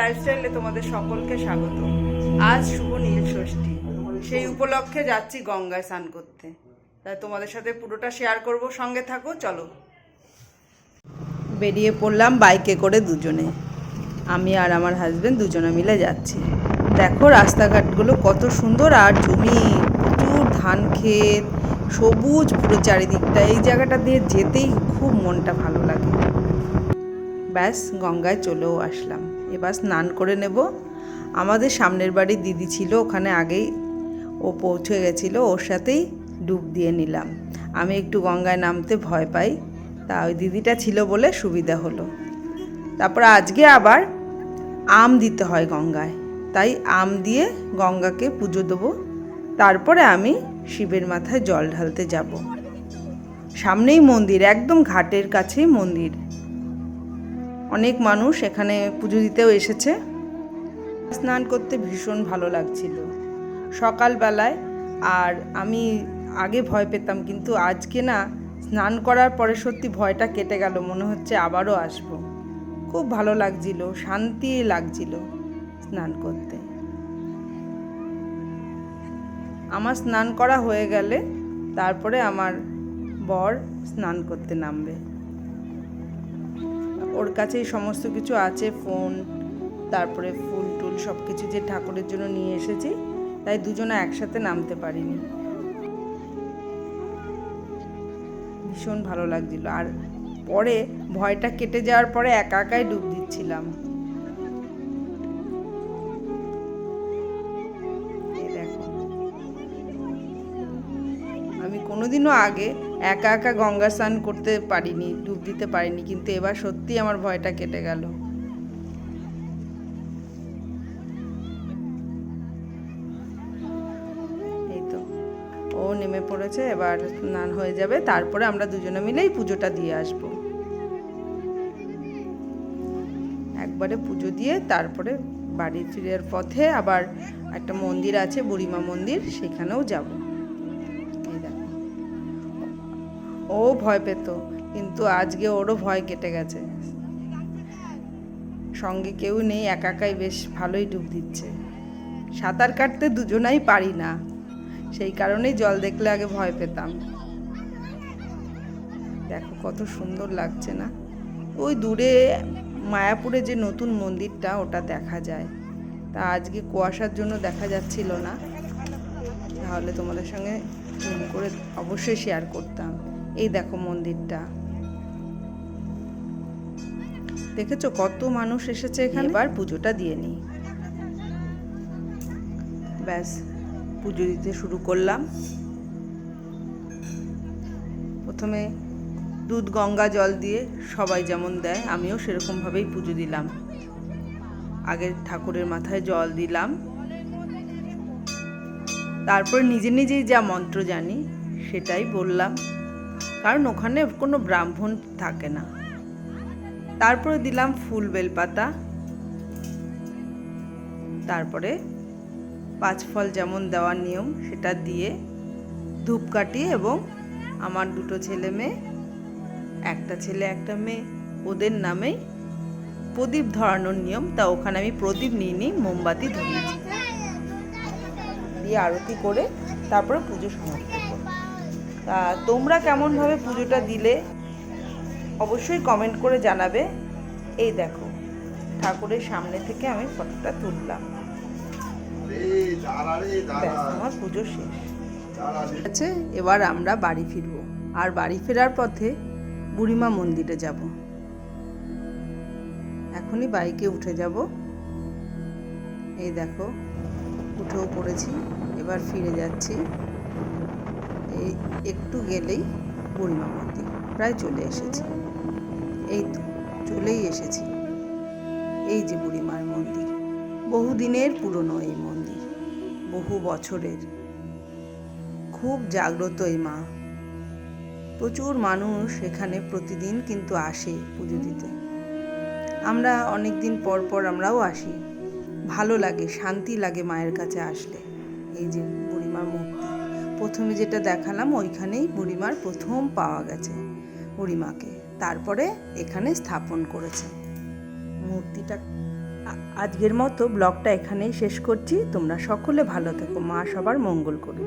লাইফস্টাইলে তোমাদের সকলকে স্বাগত। আজ শুভ নীল ষষ্ঠী। সেই উপলক্ষে যাচ্ছি গঙ্গায় স্নান করতে। তাই তোমাদের সাথে পুরোটা শেয়ার করব, সঙ্গে থাকো, চলো। বেরিয়ে পড়লাম বাইকে করে দুজনে। আমি আর আমার হাজবেন্ড দুজনে মিলে যাচ্ছি। দেখো রাস্তাঘাটগুলো কত সুন্দর, আর জমি, প্রচুর ধান ক্ষেত, সবুজ পুরো চারিদিকটা। এই জায়গাটা দিয়ে যেতেই খুব মনটা ভালো লাগে। ব্যাস, গঙ্গায় চলেও আসলাম। এবার স্নান করে নেব। আমাদের সামনের বাড়ির দিদি ছিল, ওখানে আগেই ও পৌঁছে গেছিল, ওর সাথেই ডুব দিয়ে নিলাম। আমি একটু গঙ্গায় নামতে ভয় পাই, তা ওই দিদিটা ছিল বলে সুবিধা হলো। তারপর আজকে আবার আম দিতে হয় গঙ্গায়, তাই আম দিয়ে গঙ্গাকে পুজো দেবো। তারপরে আমি শিবের মাথায় জল ঢালতে যাব। সামনেই মন্দির, একদম ঘাটের কাছেই মন্দির। অনেক মানুষ এখানে পুজো দিতেও এসেছে। স্নান করতে ভীষণ ভালো লাগছিল। সকালবেলায়, আর আমি আগে ভয় পেতাম, কিন্তু আজকে না, স্নান করার পরে সত্যি ভয়টা কেটে গেল, মনে হচ্ছে আবারও আসব। খুব ভালো লাগছিল, শান্তি লাগছিল স্নান করতে। আমার স্নান করা হয়ে গেলে, তারপরে আমার বর স্নান করতে নামবে। ওর কাছেই সমস্ত কিছু আছে, ফোন, তারপরে ফুল টুল সব কিছু যে ঠাকুরের জন্য নিয়ে এসেছি, তাই দুজনে একসাথে নামতে পারিনি। ভীষণ ভালো লাগছিল। আর পরে ভয়টা কেটে যাওয়ার পরে একা একাই ডুব দিচ্ছিলাম। আমি কোনোদিনও আগে একা একা গঙ্গা স্নান করতে পারিনি, ডুব দিতে পারিনি, কিন্তু এবার সত্যি আমার ভয়টা কেটে গেল। এই তো, ও নেমে পড়েছে, এবার স্নান হয়ে যাবে, তারপরে আমরা দুজনে মিলেই পুজোটা দিয়ে আসব। একবারে পুজো দিয়ে তারপরে বাড়ি ফিরের পথে আবার একটা মন্দির আছে, বুড়িমা মন্দির, সেখানেও যাব। ও ভয় পেত, কিন্তু আজকে ওরও ভয় কেটে গেছে। সঙ্গে কেউ নেই একা একাই বেশ ভালোই ডুব দিচ্ছে। সাঁতার কাটতে দুজনাই পারি না, সেই কারণেই জল দেখলে আগে ভয় পেতাম। দেখো কত সুন্দর লাগছে না? ওই দূরে মায়াপুরে যে নতুন মন্দিরটা, ওটা দেখা যায়। তা আজকে কুয়াশার জন্য দেখা যাচ্ছিল না। তাহলে তোমাদের সঙ্গে করে অবশ্যই শেয়ার করতাম। এই দেখো মন্দিরটা। দেখেছ কত মানুষ এসেছে এখানে? এবার পুজোটা দিয়ে নিই। ব্যাস পুজো দিতে শুরু করলাম। প্রথমে দুধ গঙ্গা জল দিয়ে সবাই যেমন দেয় আমিও সেরকমভাবেই পুজো দিলাম। আগে ঠাকুরের মাথায় জল দিলাম। তারপর নিজে নিজেই যা মন্ত্র জানি সেটাই বললাম। কারণ ওখানে কোনো ব্রাহ্মণ থাকে না। তারপরে দিলাম ফুল বেলপাতা। তারপরে পাঁচ ফল যেমন দেওয়ার নিয়ম, সেটা দিয়ে ধূপকাঠি এবং আমার দুটো ছেলে মেয়ে, একটা ছেলে, একটা মেয়ে, ওদের নামেই প্রদীপ ধরানোর নিয়ম। তা ওখানে আমি প্রদীপ নিয়ে নিই, মোমবাতি ধরিয়েছি। দিয়ে আরতি করে তারপরে পুজো সমাপ্ত। তা তোমরা কেমনভাবে পুজোটা দিলে অবশ্যই কমেন্ট করে জানাবে। এই দেখো ঠাকুরের সামনে থেকে আমি ফটোটা তুললাম। আমার পুজো শেষ। আছে এবার আমরা বাড়ি ফিরবো। আর বাড়ি ফেরার পথে বুড়িমা মন্দিরে যাব। এখনই বাইকে উঠে যাব। এই দেখো উঠেও পড়েছি এবার ফিরে যাচ্ছি। একটু গেলেই বুড়িমা মন্দির প্রায় চলে এসেছি। এই তো, চলেই এসেছি। এই যে বুড়িমার মন্দির। বহুদিনের পুরনো এই মন্দির। বহু বছরের। খুব জাগ্রত এই মা। প্রচুর মানুষ এখানে প্রতিদিন কিন্তু আসে পুজো দিতে। আমরা অনেক দিন পর পর আমরাও আসি। ভালো লাগে, শান্তি লাগে মায়ের কাছে আসলে। এই যে বুড়িমার মূর্তি। প্রথমে যেটা দেখালাম, ওইখানেই বুড়িমার প্রথম পাওয়া গেছে বুড়িমাকে। তারপরে এখানে স্থাপন করেছে। মূর্তিটা আজকের মতো ব্লগটা এখানেই শেষ করছি। তোমরা সকলে ভালো থেকো। মা সবার মঙ্গল করুন